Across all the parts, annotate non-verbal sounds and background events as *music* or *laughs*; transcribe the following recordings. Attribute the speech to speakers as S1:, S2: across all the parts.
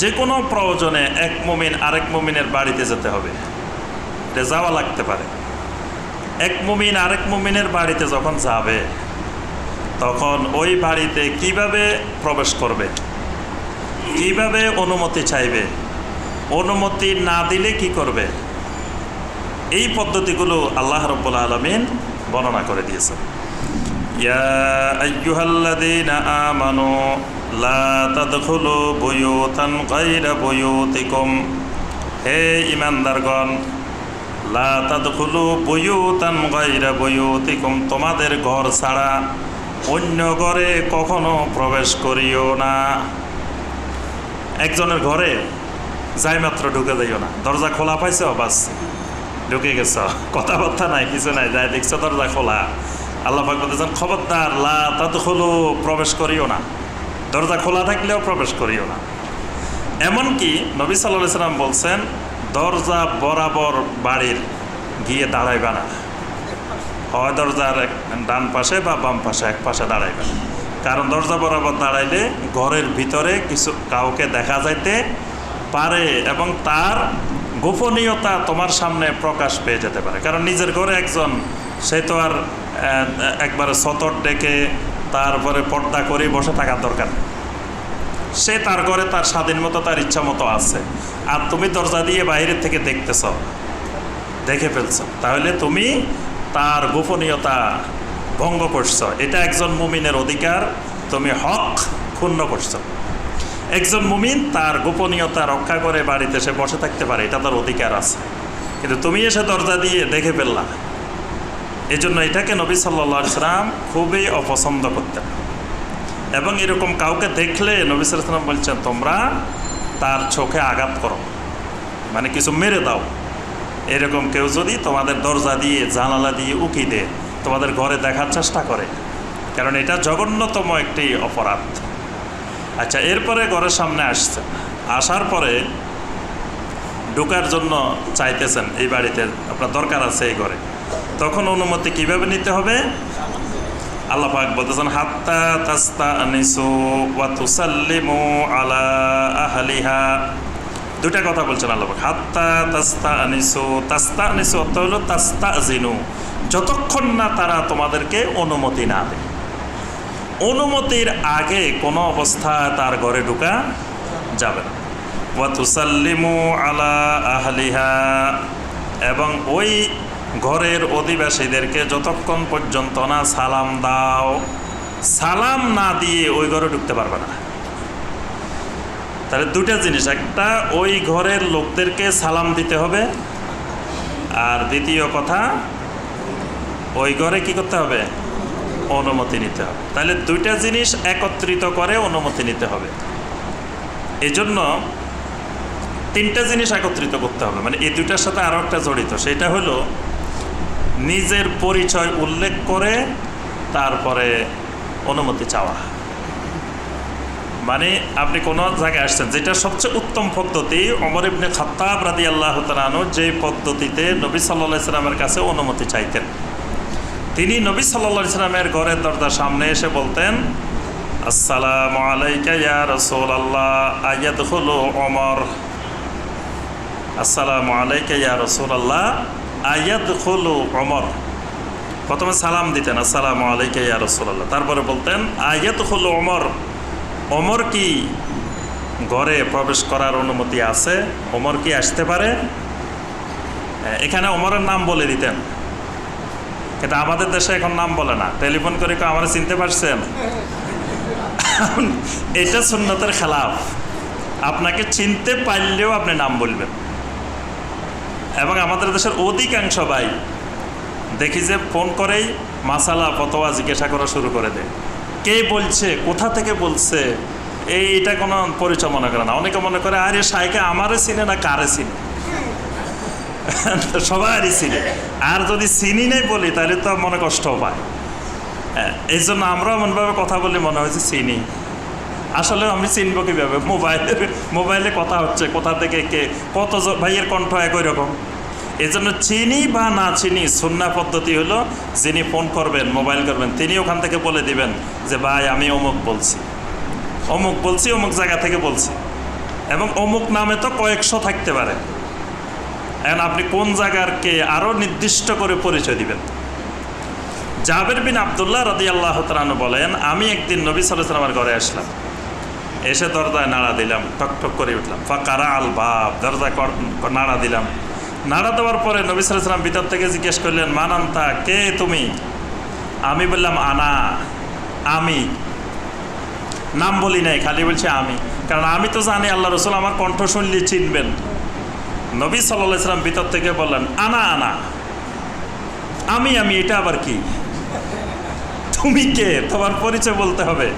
S1: যে কোনো প্রয়োজনে এক মুমিন আরেক মুমিনের বাড়িতে যেতে হবে। এটা যাওয়া লাগতে পারে। এক মুমিন আরেক মুমিনের বাড়িতে যখন যাবে, তখন ওই বাড়িতে কীভাবে প্রবেশ করবে? কীভাবে অনুমতি চাইবে? অনুমতি না দিলে কি করবে? এই পদ্ধতিগুলো আল্লাহ রব্বুল আলমিন বর্ণনা করে দিয়েছেন। ইয়া আইয়ুহাল্লাযীনা আমানু লা হে ঈমানদারগণ লা তাদখুলু বুয়ুতান গায়রা তোমাদের ঘর ছাড়া অন্য ঘরে কখনো প্রবেশ করিও না। একজনের ঘরে যাই মাত্র ঢুকে যাইও না। দরজা খোলা পাইছো? বাস, ঢুকে গেছ। কথাবার্তা নাই, কিছু নাই, যাই দেখছ দরজা খোলা। আল্লাহ পাক খবরদার, লা তাদখুলু, প্রবেশ করিও না। দরজা খোলা থাকলেও প্রবেশ করিও না। এমনকি নবী সাল্লাহ সাল্লাম বলছেন, দরজা বরাবর বাড়ির গিয়ে দাঁড়াইবা না। হয় দরজার এক ডান পাশে বা বাম পাশে, এক পাশে দাঁড়াইবে। না কারণ দরজা বরাবর দাঁড়াইলে ঘরের ভিতরে কিছু কাউকে দেখা যাইতে পারে এবং তার গোপনীয়তা তোমার সামনে প্রকাশ পেয়ে যেতে পারে। কারণ নিজের ঘরে একজন, সে তো আর একবারে সতর ডেকে তারপরে পর্দা করে বসে থাকার দরকার। সে তার ঘরে তার স্বাধীন মতো, তার ইচ্ছা মতো আছে। আর তুমি দরজা দিয়ে বাইরের থেকে দেখতেছ, দেখে ফেলছ। তাহলে তুমি তার গোপনীয়তা ভঙ্গ করছ। এটা একজন মুমিনের অধিকার। তুমি হক ক্ষুণ্ণ করছ। একজন মুমিন তার গোপনীয়তা রক্ষা করে বাড়িতে সে বসে থাকতে পারে। এটা তার অধিকার আছে। কিন্তু তুমি এসে দরজা দিয়ে দেখে ফেললা। এই জন্য এটাকে নবী সাল্লা সাল্লাম খুবই অপছন্দ করতেন। এবং এরকম কাউকে দেখলে নবী সাল্লাম বলছেন, তোমরা তার চোখে আঘাত করো মানে কিছু মেরে দাও। এরকম কেউ যদি তোমাদের দরজা দিয়ে, জানালা দিয়ে উকি দেয়, তোমাদের ঘরে দেখার চেষ্টা করে। কারণ এটা জঘন্যতম একটি অপরাধ। আচ্ছা এরপরে ঘরের সামনে আসছে। আসার পরে ঢোকার জন্য চাইতেছেন, এই বাড়িতে আপনার দরকার আছে এই ঘরে। তখন অনুমতি কীভাবে নিতে হবে? আল্লাহ পাক বলতেছেন, হাত্তা তাস্তা আনিসু ওয়া তুসাল্লিমু আলা আহলিহা। দুটা কথা বলছেন আল্লাহ হাত্তা তাস্তা আনিসু তাস্তা আনিসু অর্থ হলো তাস্তা জিনু যতক্ষণ না তারা তোমাদেরকে অনুমতি না দেয়। অনুমতির আগে কোনো অবস্থা তার ঘরে ঢুকা যাবে না। ওয়া তুসাল্লিমু আলা আহলিহা। এবং ওই ঘরের অধিবাসীদেরকে যতক্ষণ পর্যন্ত না সালাম দাও, সালাম না দিয়ে ওই ঘরে ঢুকতে পারবে না। তাহলে দুটা জিনিস, একটা ওই ঘরের লোকদেরকে সালাম দিতে হবে, আর দ্বিতীয় কথা, ওই ঘরে কি করতে হবে? অনুমতি নিতে হবে। তাহলে দুইটা জিনিস একত্রিত করে অনুমতি নিতে হবে। এজন্য তিনটা জিনিস একত্রিত করতে হবে। মানে এই দুইটার সাথে আরও একটা জড়িত, সেটা হলো নিজের পরিচয় উল্লেখ করে তারপরে অনুমতি চাওয়া। মানে আপনি কোনো জায়গায় আসছেন, যেটা সবচেয়ে উত্তম পদ্ধতি অমর ইবনে খাত্তাব রাদি আল্লাহ তালানো যে পদ্ধতিতে নবী সাল্লা সাল্লামের কাছে অনুমতি চাইতেন। তিনি নবী সাল্লা সাল্লামের ঘরের দরজার সামনে এসে বলতেন, আসসালামু আলাইকা ইয়া রসুল আল্লাহ আয়াদ হলো অমর আসসালামু আলাইকা রসুল আল্লাহ আয়াদ হলো অমর প্রথমে সালাম দিতেন, আসসালামু আলাইকা ইয়া রসুল আল্লাহ তারপরে বলতেন আয়াত হলো অমর অমর কি ঘরে প্রবেশ করার অনুমতি আছে? অমর কি আসতে পারে? এখানে অমরের নাম বলে দিতেন। কিন্তু আমাদের দেশে এখন নাম বলে না। টেলিফোন করে কেউ আমার চিনতে পারছেন? এটা সুন্নতের খেলাফ। আপনাকে চিনতে পারলেও আপনি নাম বলবেন। এবং আমাদের দেশের অধিকাংশ ভাই দেখি যে ফোন করেই মাসালা ফতোয়া জিজ্ঞাসা করা শুরু করে দেয়। কে বলছে কোথা থেকে বলছে এই এটা কোনো পরিচয় মনে করে না। অনেকে মনে করে আরে সাইকে আমারে চিনে না কারে চিনে? *laughs* সবারই চিনে। আর যদি চিনি নেই বলি তাহলে তো মনে কষ্ট পায়। হ্যাঁ, এই জন্য আমরাও এমনভাবে কথা বলি মনে হয়েছে চিনি। আসলে আমি চিনব কীভাবে? মোবাইলে মোবাইলে কথা হচ্ছে কোথা থেকে কে কত ভাইয়ের কণ্ঠ একই রকম। এই জন্য চিনি বা না চিনি সুন্না পদ্ধতি হলো যিনি ফোন করবেন, মোবাইল করবেন, তিনি ওখান থেকে বলে দিবেন যে, ভাই, আমি অমুক বলছি। অমুক বলছি, অমুক জায়গা থেকে বলছি। এবং অমুক নামে তো কয়েকশো থাকতে পারে। এখন আপনি কোন জায়গার কে আরও নির্দিষ্ট করে পরিচয় দিবেন? জাবের বিন আবদুল্লাহ রাদি আল্লাহ তালানু বলেন, আমি একদিন নবী সাল্লামের ঘরে আসলাম। এসে দরজায় নাড়া দিলাম ঠক করে উঠলাম। ফাঁকারা আল বাপ দরজায় কর- নাড়া দিলাম। নাড়া দেওয়ার পরে নবী সাল্লাম ভিতর থেকে জিজ্ঞেস করলেন, মানান্তা, কে তুমি? আমি বললাম, আনা, আমি। নাম বলি নাই, খালি বলছি, আমি। কারণ আমি তো জানি আল্লাহ রসুল আমার কণ্ঠ শুনলে চিনবেন। নবী সাল্লাহ ইসলাম ভিতর থেকে বললেন, আনা আনা। আমি আমি, এটা আবার কি? তুমি কে? তোমার পরিচয় বলতে হবে।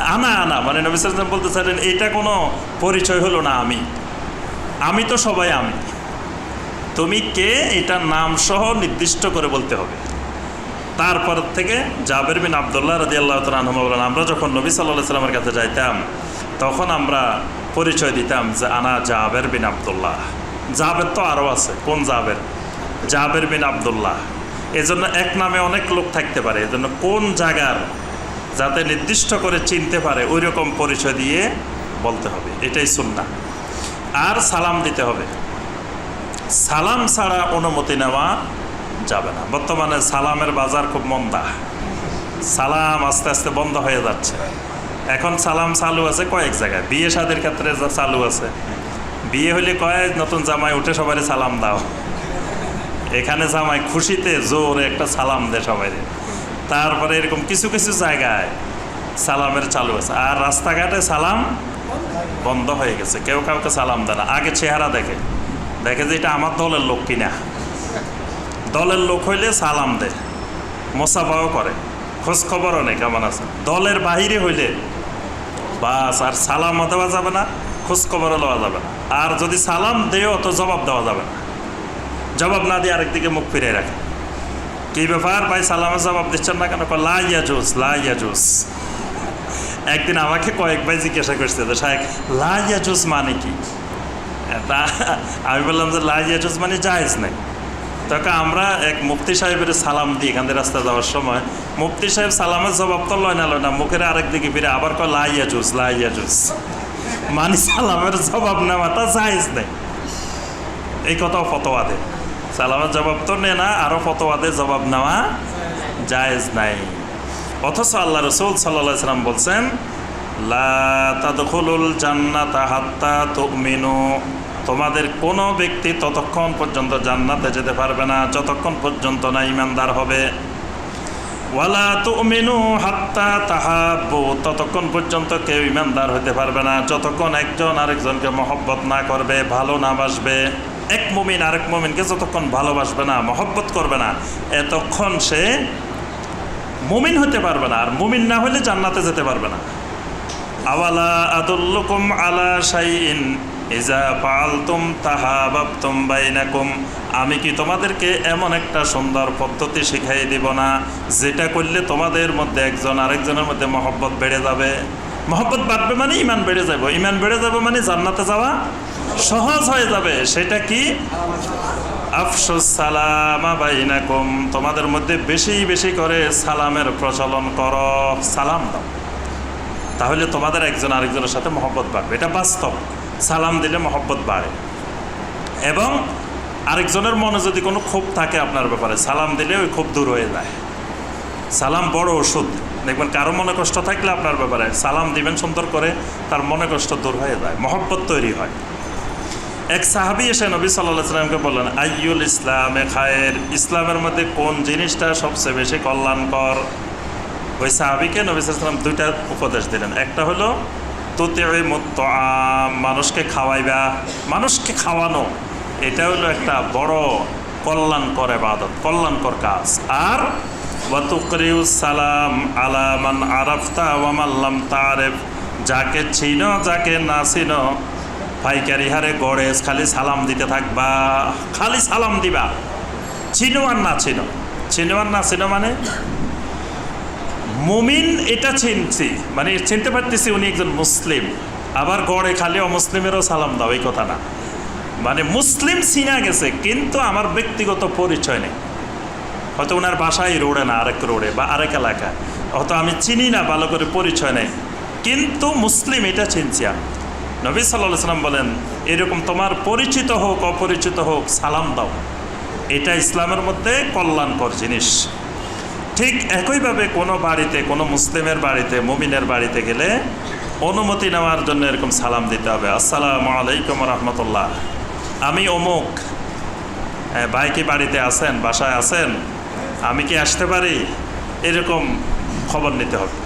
S1: আনা আনা মানে নবী সাল্লাম বলতে চাইলেন এটা কোনো পরিচয় হলো না আমি। আমি তো সবাই আমি। তুমি কে এটা নাম সহ নির্দিষ্ট করে বলতে হবে। তারপর থেকে জাবের বিন আবদুল্লাহ রাজি আল্লাহ তালন বলেন আমরা যখন নবী সাল্লাহ সাল্লামের কাছে যাইতাম, তখন আমরা পরিচয় দিতাম যে আনা জাবের বিন আবদুল্লাহ। জাবের তো আরও আছে, কোন জাবের? জাবের বিন আবদুল্লাহ। এজন্য এক নামে অনেক লোক থাকতে পারে, এজন্য কোন জায়গার যাতে নির্দিষ্ট করে চিনতে পারে ওই রকম পরিচয় দিয়ে বলতে হবে। এটাই সুন্না আর সালাম দিতে হবে। সালাম ছাড়া অনুমতি নেওয়া যাবে না। বর্তমানে সালামের বাজার খুব মন্দা। সালাম আস্তে আস্তে বন্ধ হয়ে যাচ্ছে। এখন সালাম চালু আছে কয়েক জায়গায়। বিয়ে শাদের ক্ষেত্রে চালু আছে। বিয়ে হলে কয়েক নতুন জামাই উঠে সবাই সালাম দাও। এখানে জামাই খুশিতে জোরে একটা সালাম দেয় সবাই তারপরে এরকম কিছু কিছু জায়গায় সালামের চালু আছে। আর রাস্তাঘাটে সালাম বন্ধ হয়ে গেছে। কেউ কাউকে সালাম দেয় না। আগে চেহারা দেখে। দেখে যে এটা আমার দলের লোক কিনা। দলের লোক হইলে সালাম দেয় মোসাফাও করে। খোঁজ খবরও নেই কেমন আছে? দলের বাহিরে হইলে বাস আর সালামও দেওয়া যাবে না খোঁজ খবরও দেওয়া যাবে না। আর যদি সালাম দেও তো জবাব দেওয়া যাবে না। জবাব না দিয়ে আরেকদিকে মুখ ফিরে রাখে। কি ব্যাপার ভাই সালামের জবাব দিচ্ছেন না কেন? কয়, লা জুস লাইয়া জুস একদিন আমাকে কয়েক ভাই জিজ্ঞাসা করছে তো সাহেব লাইয়া জুস মানে কি? তা আমি বললাম যে লা ইয়া মানে জায়েজ নাই। তখন আমরা এক মুফতি সাহেবের সালাম দিই এখান থেকে যাওয়ার সময়। মুফতি সাহেব সালামের জবাব তো লয় না লয় না, মুখের আরেক দিকে ফিরে আবার কয় লাইয়া জুস লাইয়া জুস। মানে সালামের জবাব নেওয়াটা জায়েজ নেই। এই কথাও ফতোয়া দেয় সালামের জবাব তো নে না আরও ফতোয়া দিয়ে জবাব নেওয়া জায়েজ নাই। অথচ আল্লাহ রসুল সাল্লাহ সাল্লাম বলছেন, লা তাদখুলুল জান্নাতা হাত্তা তুমিনু। তোমাদের কোনো ব্যক্তি ততক্ষণ পর্যন্ত জান্নাতে যেতে পারবে না, যতক্ষণ পর্যন্ত না ইমানদার হবে। ওয়ালা তুমিনু হাত্তা তাহাব্বু, ততক্ষণ পর্যন্ত কেউ ইমানদার হতে পারবে না, যতক্ষণ একজন আরেকজনকে মহব্বত না করবে, ভালো না বাসবে। এক মুমিন আরেক মুমিনকে যতক্ষণ ভালোবাসবে না, মহব্বত করবে না, এতক্ষণ সে মুমিন হতে পারবে না, আর মুমিন না হলে জান্নাতে যেতে পারবে না। আওয়ালা আদুল্লুকুম আলা শাইইন ইজা ফালতুম তাহাবাবতুম বাইনাকুম, আমি কি তোমাদেরকে এমন একটা সুন্দর পদ্ধতি শিখাই দিব না, যেটা করলে তোমাদের মধ্যে একজন আরেকজনের মধ্যে মহব্বত বেড়ে যাবে? মহব্বত বাড়বে মানে ইমান বেড়ে যাবে। ইমান বেড়ে যাবে মানে জান্নাতে যাওয়া সহজ হয়ে যাবে। সেটা কি? আফসুস সালামা বাইনাকুম, তোমাদের মধ্যে বেশি বেশি করে সালামের প্রচলন করো। সালাম দাও। তাহলে তোমাদের একজন আরেকজনের সাথে মহব্বত বাড়বে। এটা বাস্তব। সালাম দিলে মহব্বত বাড়ে। এবং আরেকজনের মনে যদি কোনো ক্ষোভ থাকে আপনার ব্যাপারে, সালাম দিলে ওই ক্ষোভ দূর হয়ে যায়। সালাম বড় ওষুধ। দেখবেন কারও মনে কষ্ট থাকলে আপনার ব্যাপারে, সালাম দিবেন সুন্দর করে, তার মনে কষ্ট দূর হয়ে যায়, মহব্বত তৈরি হয়। এক সাহাবি এসে নবী সাল্লাহ সাল্লামকে বললেন, আইয়ুল এ খায়ের? ইসলামের মধ্যে কোন জিনিসটা সবচেয়ে বেশি কল্যাণকর? ওই সাহাবিকে নবী সাল্লাম দুইটা উপদেশ দিলেন। একটা হলো তুতে ওই মানুষকে খাওয়াইবা, মানুষকে খাওয়ানো, এটা হলো একটা বড় কল্যাণকর এবাদত কল্যাণকর কাজ। আর ওয়াতুকরিউ সালাম আলামান আরাফতা ওয়ামাল্লাম তারেফ যাকে চিনো, যাকে না চিনো, পাইকারি হারে গড়ে খালি সালাম দিতে থাকবা, খালি সালাম দিবা। চিনো আর না চিনো। চিনো আর না চিনো মানে মুমিন এটা চিনছি। মানে চিনতে পারতেছি উনি একজন মুসলিম। আবার গড়ে খালি অমুসলিমেরও সালাম দাও, এই কথা না মানে মুসলিম চিনা গেছে, কিন্তু আমার ব্যক্তিগত পরিচয় নেই। হয়তো ওনার বাসায় রোডে না, আরেক রোডে বা আরেক এলাকায়। হয়তো আমি চিনি না, ভালো করে পরিচয় নেই। কিন্তু মুসলিম এটা চিনছি নবী সাল্লাহ সাল্লাম বলেন, এরকম তোমার পরিচিত হোক, অপরিচিত হোক, সালাম দাও। এটা ইসলামের মধ্যে কল্যাণকর জিনিস। ঠিক একইভাবে কোনো বাড়িতে, কোনো মুসলিমের বাড়িতে, মুমিনের বাড়িতে গেলে অনুমতি নেওয়ার জন্য এরকম সালাম দিতে হবে। আসসালামু আলাইকুম রহমতুল্লাহ। আমি অমুক। ভাই কি বাড়িতে আছেন? বাসায় আছেন? আমি কি আসতে পারি? এরকম খবর নিতে হবে।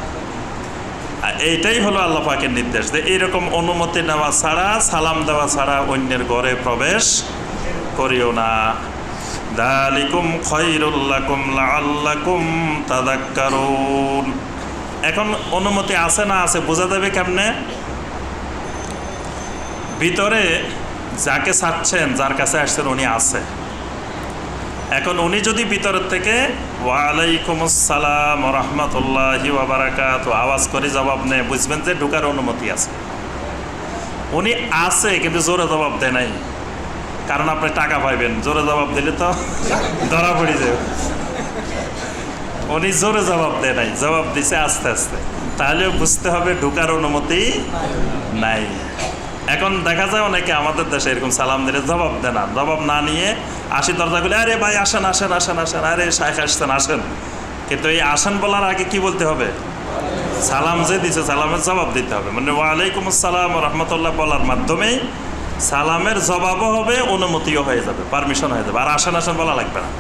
S1: এইটাই হলো আল্লাহ পাকের নির্দেশ যে এইরকম অনুমতি নেওয়া ছাড়া, সালাম দেওয়া ছাড়া অন্যের ঘরে প্রবেশ করিও না। দালিকুম খৈরুল্লাকুম লাআল্লাকুম তাদাক্কারুন। এখন অনুমতি আছে না আছে, বোঝা যাবে কেমনে? ভিতরে যাকে ছাড়ছেন যার কাছে আসছেন উনি আছে। এখন উনি যদি ভিতরের থেকে ওয়ালাইকুম আসসালাম রহমতুল্লাহি ওয়াবারাকাত আওয়াজ করে জবাব নেয়, বুঝবেন যে ঢুকার অনুমতি আছে। উনি আছে, কিন্তু জোরে জবাব দেয় নাই। কারণ আপনি টাকা পাইবেন। জোরে জবাব দিলে তো ধরা পড়ে যাবে। উনি জোরে জবাব দেয় নাই। জবাব দিছে আস্তে আস্তে। তাহলেও বুঝতে হবে ঢুকার অনুমতি নাই। এখন দেখা যায় অনেকে আমাদের দেশে এরকম সালাম দিলে জবাব দেয় না। জবাব না নিয়ে আসি দরজা খুলে আরে ভাই, আসেন আসেন আসেন আসেন। আরে শাইখ আসছেন, আসেন। কিন্তু এই আসেন বলার আগে কি বলতে হবে? সালাম যে দিছে, সালামের জবাব দিতে হবে। মানে ওয়ালাইকুম আসসালাম রহমতুল্লাহ বলার মাধ্যমেই সালামের জবাবও হবে, অনুমতিও হয়ে যাবে পারমিশন হয়ে যাবে। আর আসেন আসেন বলা লাগবে না।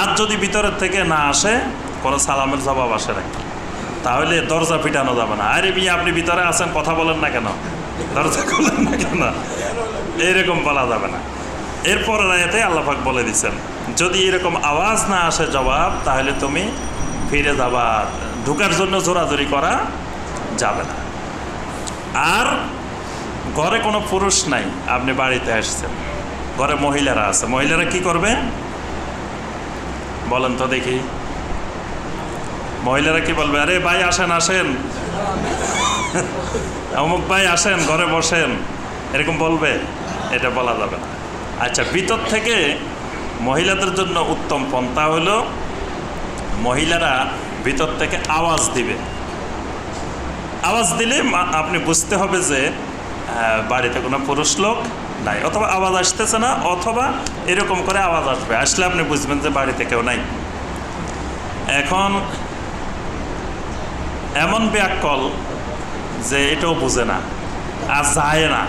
S1: আর যদি ভিতরের থেকে না আসে, কোনো সালামের জবাব আসে না। তাহলে দরজা পিটানো যাবে না। আরে বিয়ে আপনি ভিতরে আছেন, কথা বলেন না কেন? দরজা খুলেন না কেন? এইরকম বলা যাবে না। এরপরের আয়াতে আল্লাহাক বলে দিচ্ছেন, যদি এরকম আওয়াজ না আসে জবাব, তাহলে তুমি ফিরে যাবা। ঢুকার জন্য জোরাজোরি করা যাবে না। আর ঘরে কোনো পুরুষ নাই, আপনি বাড়িতে আসছেন। ঘরে মহিলারা আছে, মহিলারা কি করবে? বলেন তো দেখি। মহিলারা কি বলবে? আরে ভাই, আসেন আসেন। অমুক ভাই, আসেন, ঘরে বসেন। এরকম বলবে, এটা বলা যাবে না। আচ্ছা ভিতর থেকে মহিলাদের জন্য উত্তম পন্থা হলো, মহিলারা ভিতর থেকে আওয়াজ দিবে। আওয়াজ দিলে আপনি বুঝতে হবে যে বাড়িতে কোনো পুরুষ লোক নাই, অথবা আওয়াজ আসতেছে না, অথবা এরকম করে আওয়াজ আসবে। আসলে আপনি বুঝবেন যে বাড়িতে কেউ নাই। এখন এমন ব্যাকল যে এটাও বুঝে না আর যায় না।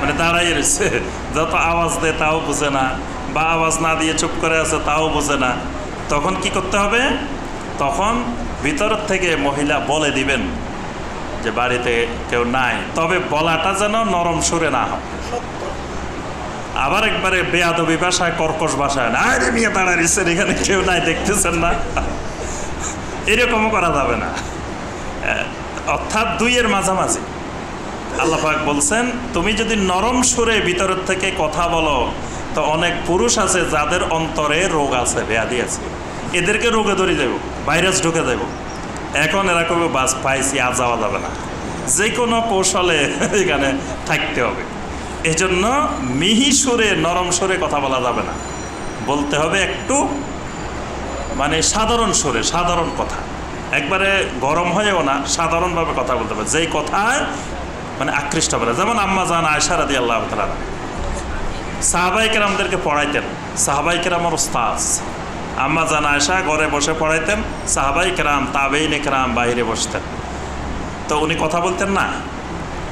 S1: মানে দাঁড়াই রয়েছে, যত আওয়াজ দেয় তাও বুঝে না, বা আওয়াজ না দিয়ে চুপ করে আছে তাও বুঝে না। তখন কি করতে হবে? তখন ভিতর থেকে মহিলা বলে দিবেন যে বাড়িতে কেউ নাই। তবে বলাটা যেন নরম সুরে না হয়। আবার একবারে বেয়াদবি ভাষায়, কর্কশ ভাষায় না আরে মিয়া দাঁড়াইছেন এখানে কেউ নাই, দেখতেছেন না। এরকমও করা যাবে না। অর্থাৎ দুইয়ের মাঝামাঝি। আল্লাপাক বলছেন, তুমি যদি নরম সুরে ভিতরের থেকে কথা বলো, তো অনেক পুরুষ আছে যাদের অন্তরে রোগ আছে, ব্যাধি আছে। এদেরকে রোগে ধরে দেব ভাইরাস ঢুকে দেব এখন এরা বাস পাইছি, আর যাওয়া যাবে না। যে কোনো কৌশলে *laughs* এখানে থাকতে হবে। এজন্য মিহি সুরে, নরম সুরে কথা বলা যাবে না। বলতে হবে একটু মানে সাধারণ সুরে, সাধারণ কথা। একবারে গরম হয়েও না, সাধারণভাবে কথা বলতে হবে। যেই কথায় মানে আকৃষ্ট করে যেমন আম্মা জান আয়সা রাদি আল্লাহ তালা সাহাবাই কেরামদেরকে পড়াইতেন। সাহাবাই কেরামর আম্মা জান আয়সা ঘরে বসে পড়াইতেন, সাহাবাই কেরাম, তাবেইন কেরাম বাইরে বসতেন। তো উনি কথা বলতেন না,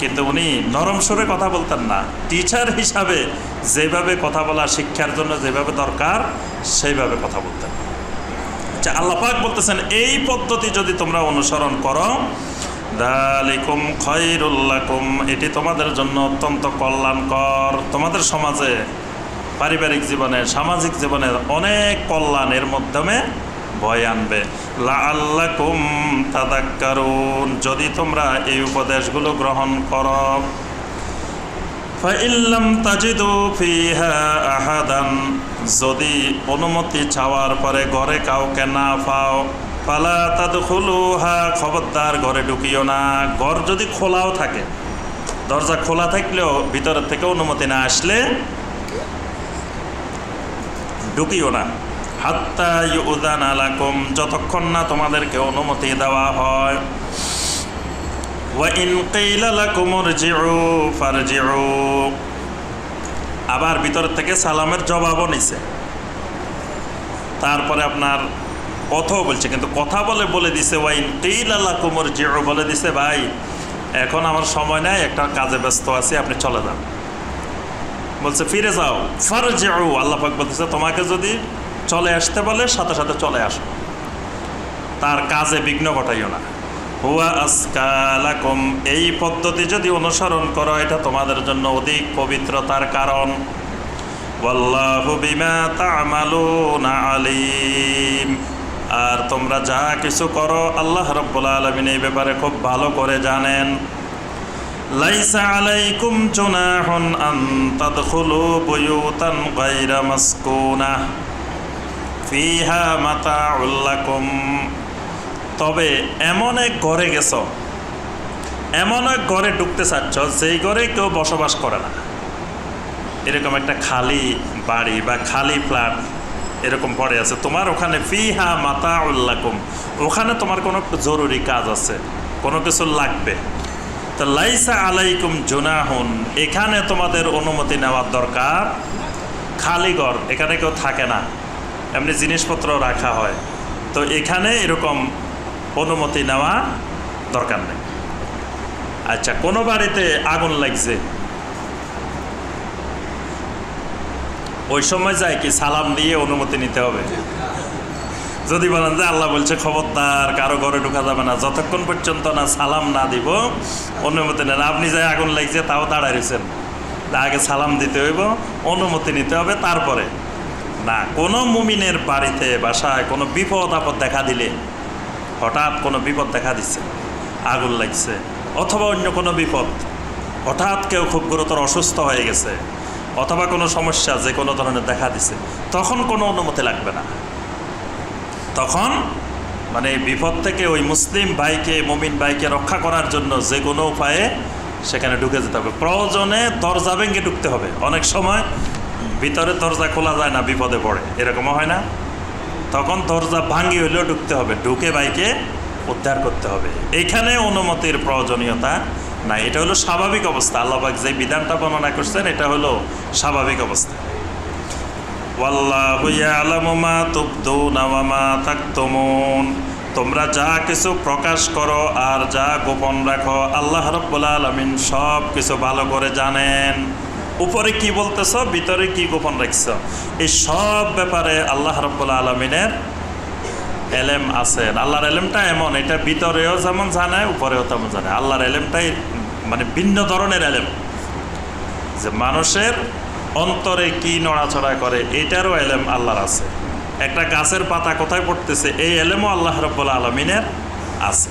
S1: কিন্তু উনি নরম সুরে কথা বলতেন না। টিচার হিসাবে যেভাবে কথা বলা শিক্ষার জন্য যেভাবে দরকার, সেইভাবে কথা বলতেন। আচ্ছা আল্লাপাক বলতেছেন, এই পদ্ধতি যদি তোমরা অনুসরণ করো, দালিকুম খৈরুল্লাকুম এটি তোমাদের জন্য অত্যন্ত কল্যাণকর। তোমাদের সমাজে পারিবারিক জীবনে, সামাজিক জীবনে অনেক কল্যাণের মাধ্যমে ভয় আনবে। লাআল্লাকুম তাদাক্কারুন, যদি তোমরা এই উপদেশগুলো গ্রহণ করো। ফাইল্লাম তাজিদু ফিহা আহাদান, যদি অনুমতি চাওয়ার পরে ঘরে কাউকে না পাও পালা তাদখুলুহা, খবরদার ঘরে ঢুকিও না। ঘর যদি খোলাও থাকে, দরজা খোলা থাকলেও ভিতরের থেকে অনুমতি না আসলে ঢুকিও না। হাত্তা ইউদান আলাকুম যতক্ষণ না তোমাদেরকে অনুমতি দেওয়া হয়। ওয়াইন কৈলালাকুমর জিউ ফার জিউ আবার ভিতর থেকে সালামের জবাবও নিছে। তারপরে আপনার কথাও বলছে, কিন্তু কথা বলে বলে দিছে ওয়াইন কৈলালা কুমর জিউ বলে দিছে, ভাই, এখন আমার সময় নাই, একটা কাজে ব্যস্ত আছি, আপনি চলে যান। বলছে, ফিরে যাও ফার জিও আল্লাহ পাক বলতেছে, তোমাকে যদি চলে আসতে বলে, সাথে সাথে চলে আসো। তার কাজে বিঘ্ন ঘটাইও না। হুয়া আসকালাকুম এই পদ্ধতি যদি অনুসরণ করো, এটা তোমাদের জন্য অধিক পবিত্রতার কারণ। আলিম। আর তোমরা যা কিছু করো, আল্লাহ রাব্বুল আলামিন এই ব্যাপারে খুব ভালো করে জানেন। লাইসা আলাইকুম জুনাহুন আন তাদখুলু বুয়ুতান গায়রা মাসকুনা। ফিহা মাতাউল লাকুম। তবে এমন এক ঘরে গেছ, এমন এক ঘরে ঢুকতে চাচ্ছ, যেই ঘরে কেউ বসবাস করে না। এরকম একটা খালি বাড়ি বা খালি ফ্ল্যাট এরকম পড়ে আছে। তোমার ওখানে ফিহা মাতা উল্লাকুম ওখানে তোমার কোনো জরুরি কাজ আছে, কোনো কিছু লাগবে। তো লাইসা আলাইকুম জুনাহুন। এখানে তোমাদের অনুমতি নেওয়ার দরকার খালি ঘর, এখানে কেউ থাকে না, এমনি জিনিসপত্র রাখা হয়। তো এখানে এরকম অনুমতি নেওয়া দরকার নেই। আচ্ছা কোনো বাড়িতে আগুন লাগছে? ওই সময় যায় কি সালাম দিয়ে অনুমতি নিতে হবে? যদি বলেন যে আল্লাহ বলছে, খবরদার, কারও ঘরে ঢুকা যাবে না। যতক্ষণ পর্যন্ত না সালাম না দিব, অনুমতি নেন। আপনি যাই আগুন লাগছে, তাও দাঁড়ায় রয়েছেন আগে সালাম দিতে হইব, অনুমতি নিতে হবে, তারপরে। না, কোনো মুমিনের বাড়িতে, বাসায় কোনো বিপদ আপদ দেখা দিলে, হঠাৎ কোনো বিপদ দেখা দিচ্ছে, আগুন লাগছে, অথবা অন্য কোনো বিপদ, হঠাৎ কেউ খুব গুরুতর অসুস্থ হয়ে গেছে, অথবা কোনো সমস্যা যে কোনো ধরনের দেখা দিছে, তখন কোনো অনুমতি লাগবে না। তখন মানে বিপদ থেকে ওই মুসলিম ভাইকে, মমিন ভাইকে রক্ষা করার জন্য যে কোনো উপায়ে সেখানে ঢুকে যেতে হবে। প্রয়োজনে দরজা ভেঙে ঢুকতে হবে। অনেক সময় ভিতরে দরজা খোলা যায় না, বিপদে পড়ে। এরকমও হয় না? তখন দরজা ভাঙ্গি হইলেও ঢুকতে হবে। ঢুকে ভাইকে উদ্ধার করতে হবে। এইখানে অনুমতির প্রয়োজনীয়তা না এটা হলো স্বাভাবিক অবস্থা। আল্লাহবাক যে বিধানটা বর্ণনা করছেন, এটা হলো স্বাভাবিক অবস্থা। তোমরা যা কিছু প্রকাশ করো আর যা গোপন রাখো, আল্লাহ রাব্বুল আলামিন সব কিছু ভালো করে জানেন। উপরে কি বলতেছ, ভিতরে কি গোপন রাখছ? এই সব ব্যাপারে আল্লাহ রাব্বুল আলামিনের এলেম আছেন আল্লাহর এলেমটা এমন, এটা ভিতরেও যেমন জানে, উপরেও তেমন জানে। আল্লাহর এলেমটাই মানে ভিন্ন ধরনের এলেম। যে মানুষের অন্তরে কি নড়াচড়া করে, এটারও এলেম আল্লাহর আছে। একটা গাছের পাতা কোথায় পড়তেছে, এই এলেমও আল্লাহ রব্বুল আলমিনের আছে।